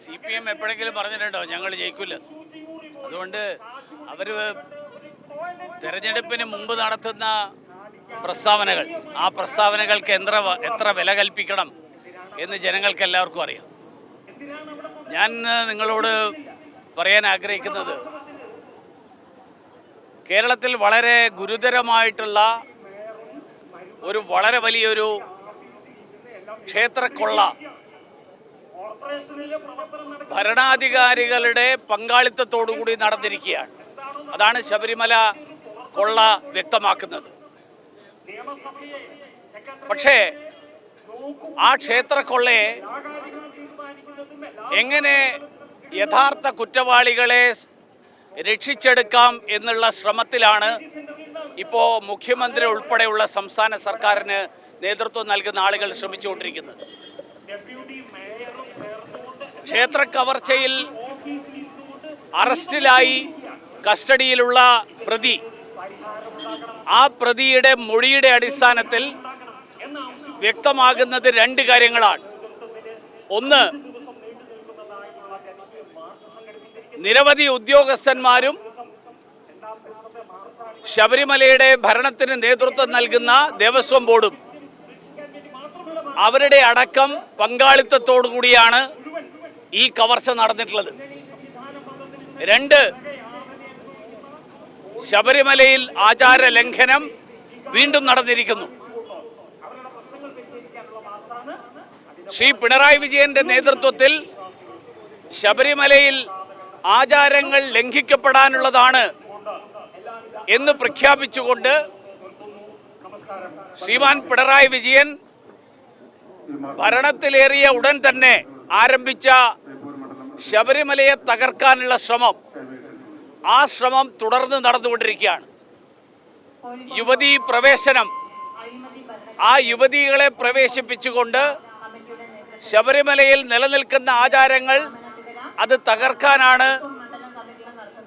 C P M എപ്പോഴെങ്കിലും പറഞ്ഞിട്ടുണ്ടോ? ഞങ്ങൾ ജയിക്കില്ല അതുകൊണ്ട് അവർ തെരഞ്ഞെടുപ്പിന് മുമ്പ് നടത്തുന്ന പ്രസ്താവനകൾ ആ പ്രസ്താവനകൾക്ക് എത്ര എത്ര വില കൽപ്പിക്കണം എന്ന് ജനങ്ങൾക്ക് എല്ലാവർക്കും അറിയാം. ഞാൻ നിങ്ങളോട് പറയാൻ ആഗ്രഹിക്കുന്നത് കേരളത്തിൽ വളരെ ഗുരുതരമായിട്ടുള്ള ഒരു വളരെ വലിയൊരു ക്ഷേത്രക്കൊള്ള ഭരണാധികാരികളുടെ പങ്കാളിത്തത്തോടുകൂടി നടന്നിരിക്കുകയാണ്. അതാണ് ശബരിമല കൊള്ള വ്യക്തമാക്കുന്നത്. പക്ഷേ ആ ക്ഷേത്രക്കൊള്ളയെ എങ്ങനെ യഥാർത്ഥ കുറ്റവാളികളെ രക്ഷിച്ചെടുക്കാം എന്നുള്ള ശ്രമത്തിലാണ് ഇപ്പോൾ മുഖ്യമന്ത്രി ഉൾപ്പെടെയുള്ള സംസ്ഥാന സർക്കാരിന് നേതൃത്വം നൽകുന്ന ആളുകൾ ശ്രമിച്ചുകൊണ്ടിരിക്കുന്നത്. ക്ഷേത്ര കവർച്ചയിൽ അറസ്റ്റിലായി കസ്റ്റഡിയിലുള്ള പ്രതി. ആ പ്രതിയുടെ മൊഴിയുടെ അടിസ്ഥാനത്തിൽ വ്യക്തമാകുന്നത് രണ്ട് കാര്യങ്ങളാണ്. ഒന്ന് നിരവധി ഉദ്യോഗസ്ഥന്മാരും ശബരിമലയുടെ ഭരണത്തിന് നേതൃത്വം നൽകുന്ന ദേവസ്വം ബോർഡും അവരുടെ അടക്കം പങ്കാളിത്തത്തോടു കൂടിയാണ് ഈ കവർച്ച നടന്നിട്ടുള്ളത്. രണ്ട് ശബരിമലയിൽ ആചാര ലംഘനം വീണ്ടും നടന്നിരിക്കുന്നു. ശ്രീ പിണറായി വിജയന്റെ നേതൃത്വത്തിൽ ശബരിമലയിൽ ആചാരങ്ങൾ ലംഘിക്കപ്പെടാനുള്ളതാണ് എന്ന് പ്രഖ്യാപിച്ചുകൊണ്ട് ശ്രീമാൻ പിണറായി വിജയൻ ഭരണത്തിലേറിയ ഉടൻ തന്നെ ആരംഭിച്ച ശബരിമലയെ തകർക്കാനുള്ള ശ്രമം ആ ശ്രമം തുടർന്ന് നടന്നുകൊണ്ടിരിക്കുകയാണ്. യുവതി പ്രവേശനം ആ യുവതികളെ പ്രവേശിപ്പിച്ചുകൊണ്ട് ശബരിമലയിൽ നിലനിൽക്കുന്ന ആചാരങ്ങൾ അത് തകർക്കാനാണ്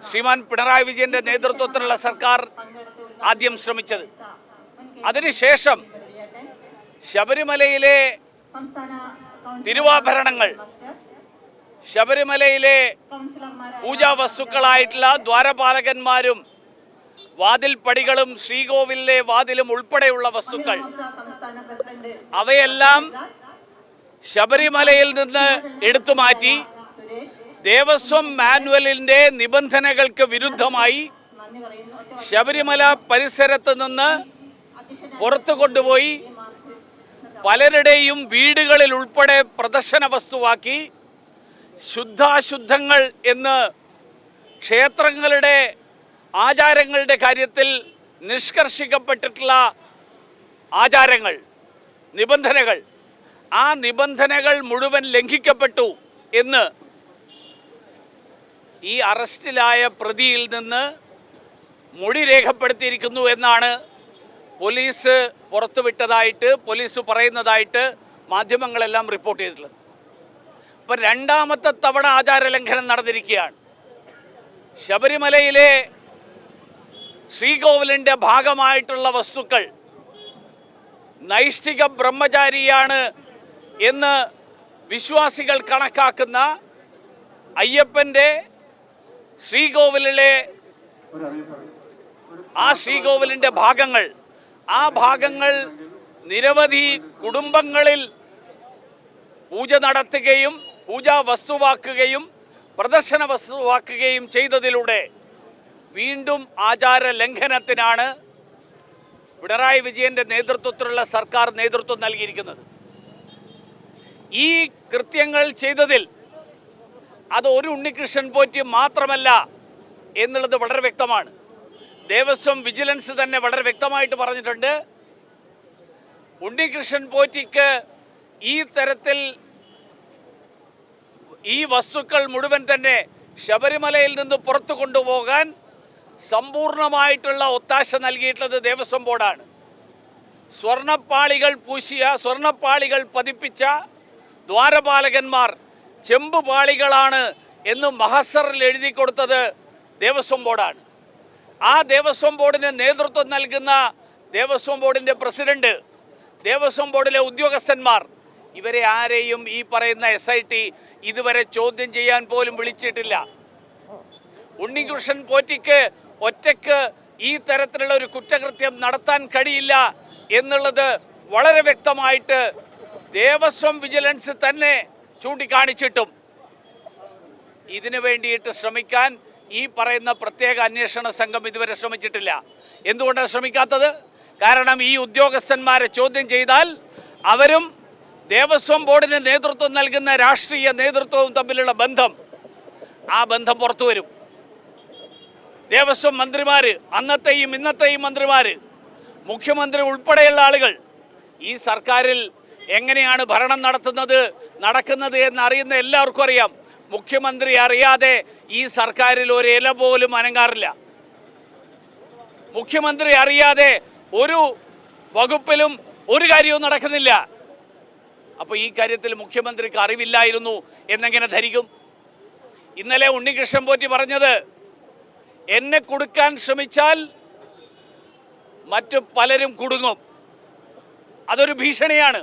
ശ്രീമാൻ പിണറായി വിജയന്റെ നേതൃത്വത്തിലുള്ള സർക്കാർ ആദ്യം ശ്രമിച്ചത്. അതിനുശേഷം ശബരിമലയിലെ തിരുവാഭരണങ്ങൾ. ശബരിമലയിലെ പൂജാ വസ്തുക്കളായിട്ടുള്ള ദ്വാരപാലകന്മാരും വാതിൽ പടികളും ശ്രീകോവിലിലെ വാതിലും ഉൾപ്പെടെയുള്ള വസ്തുക്കൾ അവയെല്ലാം ശബരിമലയിൽ നിന്ന് എടുത്തു മാറ്റി ദേവസ്വം മാനുവലിന്റെ നിബന്ധനകൾക്ക് വിരുദ്ധമായി ശബരിമല പരിസരത്ത് നിന്ന് പുറത്തു കൊണ്ടുപോയി പലരുടെയും വീടുകളിൽ ഉൾപ്പെടെ പ്രദർശന വസ്തുവാക്കി ശുദ്ധാശുദ്ധങ്ങൾ എന്ന് ക്ഷേത്രങ്ങളുടെ ആചാരങ്ങളുടെ കാര്യത്തിൽ നിഷ്കർഷിക്കപ്പെട്ടിട്ടുള്ള ആചാരങ്ങൾ നിബന്ധനകൾ. ആ നിബന്ധനകൾ മുഴുവൻ ലംഘിക്കപ്പെട്ടു എന്ന് ഈ അറസ്റ്റിലായ പ്രതിയിൽ നിന്ന് മൊഴി രേഖപ്പെടുത്തിയിരിക്കുന്നു എന്നാണ് പോലീസ് പുറത്തുവിട്ടതായിട്ട് പോലീസ് പറയുന്നതായിട്ട് മാധ്യമങ്ങളെല്ലാം റിപ്പോർട്ട് ചെയ്തിട്ടുള്ളത്. ഇപ്പം രണ്ടാമത്തെ തവണ ആചാരലംഘനം നടന്നിരിക്കുകയാണ്. ശബരിമലയിലെ ശ്രീകോവിലിന്റെ ഭാഗമായിട്ടുള്ള വസ്തുക്കൾ നൈഷ്ഠിക ബ്രഹ്മചാരിയാണ് എന്ന് വിശ്വാസികൾ കണക്കാക്കുന്ന അയ്യപ്പന്റെ ശ്രീകോവിലിലെ ആ ശ്രീകോവിലിന്റെ ഭാഗങ്ങൾ ആ ഭാഗങ്ങൾ നിരവധി കുടുംബങ്ങളിൽ പൂജ നടത്തുകയും പൂജാ വസ്തുവാക്കുകയും പ്രദർശന വസ്തുവാക്കുകയും ചെയ്തതിലൂടെ വീണ്ടും ആചാര ലംഘനത്തിനാണ് പിണറായി വിജയന്റെ നേതൃത്വത്തിലുള്ള സർക്കാർ നേതൃത്വം നൽകിയിരിക്കുന്നത്. ഈ കൃത്യങ്ങൾ ചെയ്തതിൽ അത് ഒരു ഉണ്ണികൃഷ്ണൻ പോറ്റി മാത്രമല്ല എന്നുള്ളത് വളരെ വ്യക്തമാണ്. ദേവസ്വം വിജിലൻസ് തന്നെ വളരെ വ്യക്തമായിട്ട് പറഞ്ഞിട്ടുണ്ട്. ഉണ്ണികൃഷ്ണൻ പോറ്റിക്ക് ഈ തരത്തിൽ ഈ വസ്തുക്കൾ മുഴുവൻ തന്നെ ശബരിമലയിൽ നിന്ന് പുറത്തു കൊണ്ടുപോകാൻ സമ്പൂർണമായിട്ടുള്ള ഒത്താശ നൽകിയിട്ടുള്ളത് ദേവസ്വം ബോർഡാണ്. സ്വർണപ്പാളികൾ പൂശിയ സ്വർണപ്പാളികൾ പതിപ്പിച്ച ദ്വാരപാലകന്മാർ ചെമ്പ് പാളികളാണ് എന്ന് മഹസറിൽ എഴുതി കൊടുത്തത് ദേവസ്വം ബോർഡാണ്. ആ ദേവസ്വം ബോർഡിന് നേതൃത്വം നൽകുന്ന ദേവസ്വം ബോർഡിന്റെ പ്രസിഡന്റ് ദേവസ്വം ബോർഡിലെ ഉദ്യോഗസ്ഥന്മാർ ഇവരെ ആരെയും ഈ പറയുന്ന എസ് ഐ ടി ഇതുവരെ ചോദ്യം ചെയ്യാൻ പോലും വിളിച്ചിട്ടില്ല. ഉണ്ണികൃഷ്ണൻ പോറ്റിക്ക് ഒറ്റയ്ക്ക് ഈ തരത്തിലുള്ള ഒരു കുറ്റകൃത്യം നടത്താൻ കഴിയില്ല എന്നുള്ളത് വളരെ വ്യക്തമായിട്ട് ദേവസ്വം വിജിലൻസ് തന്നെ ചൂണ്ടിക്കാണിച്ചിട്ടും. ഇതിനു വേണ്ടിയിട്ട് ശ്രമിക്കാൻ ഈ പറയുന്ന പ്രത്യേക അന്വേഷണ സംഘം ഇതുവരെ ശ്രമിച്ചിട്ടില്ല. എന്തുകൊണ്ടാണ് ശ്രമിക്കാത്തത്? കാരണം ഈ ഉദ്യോഗസ്ഥന്മാരെ ചോദ്യം ചെയ്താൽ അവരും ദേവസ്വം ബോർഡിന് നേതൃത്വം നൽകുന്ന രാഷ്ട്രീയ നേതൃത്വവും തമ്മിലുള്ള ബന്ധം ആ ബന്ധം പുറത്തു വരും. ദേവസ്വം മന്ത്രിമാർ അന്നത്തെയും ഇന്നത്തെയും മന്ത്രിമാർ മുഖ്യമന്ത്രി ഉൾപ്പെടെയുള്ള ആളുകൾ ഈ സർക്കാരിൽ എങ്ങനെയാണ് ഭരണം നടത്തുന്നത് നടക്കുന്നത് എന്ന് അറിയുന്ന എല്ലാവർക്കും അറിയാം. മുഖ്യമന്ത്രി അറിയാതെ ഈ സർക്കാരിൽ ഒരു ഇല പോലും അനങ്ങാറില്ല. മുഖ്യമന്ത്രി അറിയാതെ ഒരു വകുപ്പിലും ഒരു കാര്യവും നടക്കുന്നില്ല. അപ്പോൾ ഈ കാര്യത്തിൽ മുഖ്യമന്ത്രിക്ക് അറിവില്ലായിരുന്നു എന്നെങ്ങനെ ധരിക്കും? ഇന്നലെ ഉണ്ണികൃഷ്ണൻ പോറ്റി പറഞ്ഞത് എന്നെ കൊടുക്കാൻ ശ്രമിച്ചാൽ മറ്റു പലരും കുടുങ്ങും. അതൊരു ഭീഷണിയാണ്.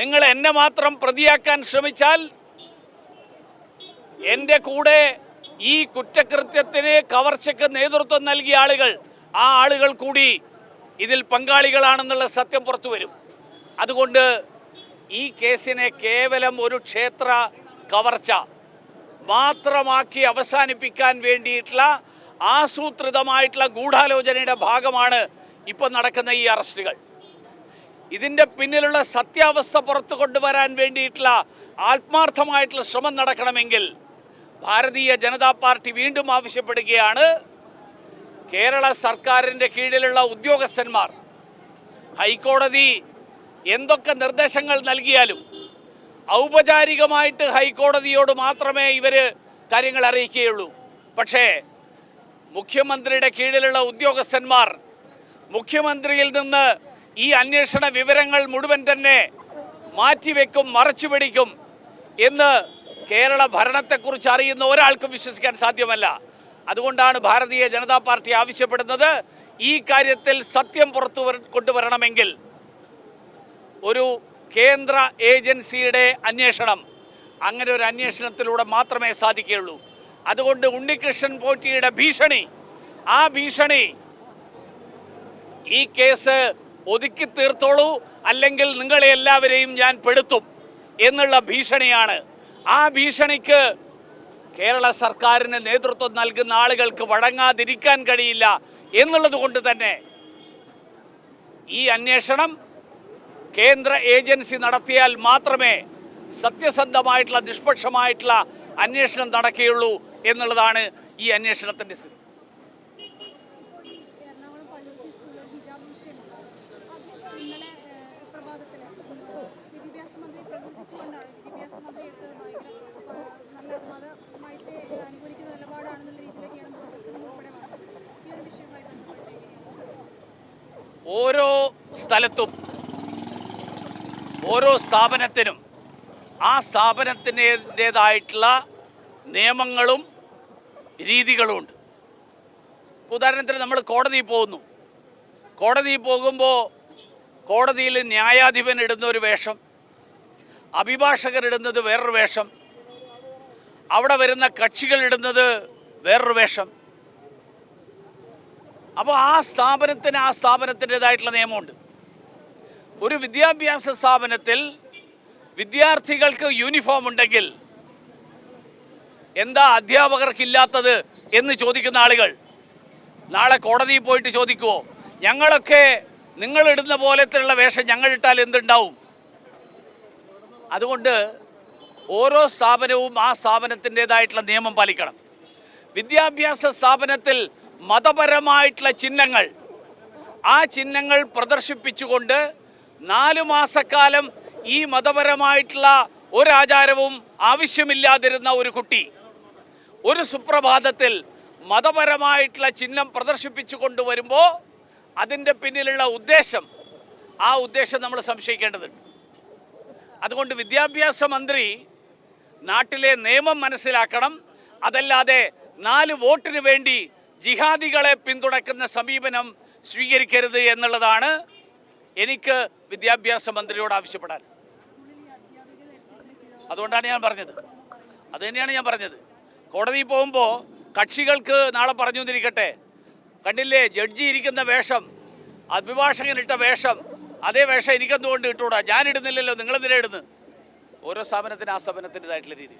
നിങ്ങൾ എന്നെ മാത്രം പ്രതിയാക്കാൻ ശ്രമിച്ചാൽ എന്റെ കൂടെ ഈ കുറ്റകൃത്യത്തിന് കവർച്ചയ്ക്ക് നേതൃത്വം നൽകിയ ആളുകൾ ആ ആളുകൾ കൂടി ഇതിൽ പങ്കാളികളാണെന്നുള്ള സത്യം പുറത്തു വരും. അതുകൊണ്ട് ഈ കേസിനെ കേവലം ഒരു ക്ഷേത്ര കവർച്ച മാത്രമാക്കി അവസാനിപ്പിക്കാൻ വേണ്ടിയിട്ടുള്ള ആസൂത്രിതമായിട്ടുള്ള ഗൂഢാലോചനയുടെ ഭാഗമാണ് ഇപ്പോൾ നടക്കുന്ന ഈ അറസ്റ്റുകൾ. ഇതിന്റെ പിന്നിലുള്ള സത്യാവസ്ഥ പുറത്തു കൊണ്ടുവരാൻ വേണ്ടിയിട്ടുള്ള ആത്മാർത്ഥമായിട്ടുള്ള ശ്രമം നടക്കണമെങ്കിൽ ഭാരതീയ ജനതാ പാർട്ടി വീണ്ടും ആവശ്യപ്പെടുകയാണ്. കേരള സർക്കാരിന്റെ കീഴിലുള്ള ഉദ്യോഗസ്ഥന്മാർ ഹൈക്കോടതി എന്തൊക്കെ നിർദ്ദേശങ്ങൾ നൽകിയാലും ഔപചാരികമായിട്ട് ഹൈക്കോടതിയോട് മാത്രമേ ഇവർ കാര്യങ്ങൾ അറിയിക്കുകയുള്ളൂ. പക്ഷേ മുഖ്യമന്ത്രിയുടെ കീഴിലുള്ള ഉദ്യോഗസ്ഥന്മാർ മുഖ്യമന്ത്രിയിൽ നിന്ന് ഈ അന്വേഷണ വിവരങ്ങൾ മുഴുവൻ തന്നെ മാറ്റിവെക്കും മറച്ചുപിടിക്കും എന്ന് കേരള ഭരണത്തെക്കുറിച്ച് അറിയുന്ന ഒരാൾക്കും വിശ്വസിക്കാൻ സാധ്യമല്ല. അതുകൊണ്ടാണ് ഭാരതീയ ജനതാ പാർട്ടി ആവശ്യപ്പെടുന്നത് ഈ കാര്യത്തിൽ സത്യം പുറത്തു കൊണ്ടുവരണമെങ്കിൽ ഒരു കേന്ദ്ര ഏജൻസിയുടെ അന്വേഷണം അങ്ങനെ ഒരു അന്വേഷണത്തിലൂടെ മാത്രമേ സാധിക്കുകയുള്ളൂ. അതുകൊണ്ട് ഉണ്ണികൃഷ്ണൻ പോറ്റിയുടെ ഭീഷണി ആ ഭീഷണി ഈ കേസ് ഒതുക്കി തീർത്തോളൂ അല്ലെങ്കിൽ നിങ്ങളെ എല്ലാവരെയും ഞാൻ പെടുത്തും എന്നുള്ള ഭീഷണിയാണ് ആ ഭീഷണിക്ക് കേരള സർക്കാരിന് നേതൃത്വം നൽകുന്ന ആളുകൾക്ക് വഴങ്ങാതിരിക്കാൻ കഴിയില്ല എന്നുള്ളത് കൊണ്ട് തന്നെ ഈ അന്വേഷണം കേന്ദ്ര ഏജൻസി നടത്തിയാൽ മാത്രമേ സത്യസന്ധമായിട്ടുള്ള നിഷ്പക്ഷമായിട്ടുള്ള അന്വേഷണം നടക്കുകയുള്ളൂ എന്നുള്ളതാണ് ഈ അന്വേഷണത്തിന്റെ സ്ഥിതി. വിദ്യാഭ്യാസ മന്ത്രി ഓരോ സ്ഥലത്തും ഓരോ സ്ഥാപനത്തിനും ആ സ്ഥാപനത്തിന്റെതായിട്ടുള്ള നിയമങ്ങളും രീതികളുമുണ്ട്. ഉദാഹരണത്തിന് നമ്മൾ കോടതിയിൽ പോകുന്നു. കോടതിയിൽ പോകുമ്പോൾ കോടതിയിൽ ന്യായാധിപൻ ഇടുന്ന ഒരു വേഷം അഭിഭാഷകർ ഇടുന്നത് വേറൊരു വേഷം അവിടെ വരുന്ന കക്ഷികൾ ഇടുന്നത് വേറൊരു വേഷം അപ്പോൾ ആ സ്ഥാപനത്തിന് ആ സ്ഥാപനത്തിന്റെതായിട്ടുള്ള നിയമമുണ്ട്. ഒരു വിദ്യാഭ്യാസ സ്ഥാപനത്തിൽ വിദ്യാർത്ഥികൾക്ക് യൂണിഫോം ഉണ്ടെങ്കിൽ എന്താ അധ്യാപകർക്കില്ലാത്തത് എന്ന് ചോദിക്കുന്ന ആളുകൾ നാളെ കോടതിയിൽ പോയിട്ട് ചോദിക്കുമോ ഞങ്ങളൊക്കെ നിങ്ങളിടുന്ന പോലത്തെയുള്ള വേഷം ഞങ്ങൾ ഇട്ടാൽ എന്തുണ്ടാവും? അതുകൊണ്ട് ഓരോ സ്ഥാപനവും ആ സ്ഥാപനത്തിന്റെതായിട്ടുള്ള നിയമം പാലിക്കണം. വിദ്യാഭ്യാസ സ്ഥാപനത്തിൽ മതപരമായിട്ടുള്ള ചിഹ്നങ്ങൾ. ആ ചിഹ്നങ്ങൾ പ്രദർശിപ്പിച്ചുകൊണ്ട് നാലു മാസക്കാലം ഈ മതപരമായിട്ടുള്ള ഒരാചാരവും ആവശ്യമില്ലാതിരുന്ന ഒരു കുട്ടി ഒരു സുപ്രഭാതത്തിൽ മതപരമായിട്ടുള്ള ചിഹ്നം പ്രദർശിപ്പിച്ചു കൊണ്ടുവരുമ്പോൾ അതിന്റെ പിന്നിലുള്ള ഉദ്ദേശം ആ ഉദ്ദേശം നമ്മൾ സംശയിക്കേണ്ടതുണ്ട്. അതുകൊണ്ട് വിദ്യാഭ്യാസ മന്ത്രി നാട്ടിലെ നിയമം മനസ്സിലാക്കണം. അതല്ലാതെ നാല് വോട്ടിന് വേണ്ടി ജിഹാദികളെ പിന്തുണയ്ക്കുന്ന സമീപനം സ്വീകരിക്കരുത് എന്നുള്ളതാണ് എനിക്ക് വിദ്യാഭ്യാസ മന്ത്രിയോട് ആവശ്യപ്പെടാൻ. അതുകൊണ്ടാണ് ഞാൻ പറഞ്ഞത്. അത് തന്നെയാണ് ഞാൻ പറഞ്ഞത്. കോടതി പോകുമ്പോൾ കക്ഷികൾക്ക് നാളെ പറഞ്ഞു തന്നിരിക്കട്ടെ കണ്ടില്ലേ ജഡ്ജി ഇരിക്കുന്ന വേഷം അഭിഭാഷകൻ ഇട്ട വേഷം അതേ വേഷം എനിക്കെന്തുകൊണ്ട് ഇട്ടുകൂടാ ഞാൻ ഇടുന്നില്ലല്ലോ നിങ്ങളെന്തിനാ ഇടുന്നത്? ഓരോ സ്ഥാപനത്തിന് ആ സ്ഥാപനത്തിന്റെതായിട്ടുള്ള രീതി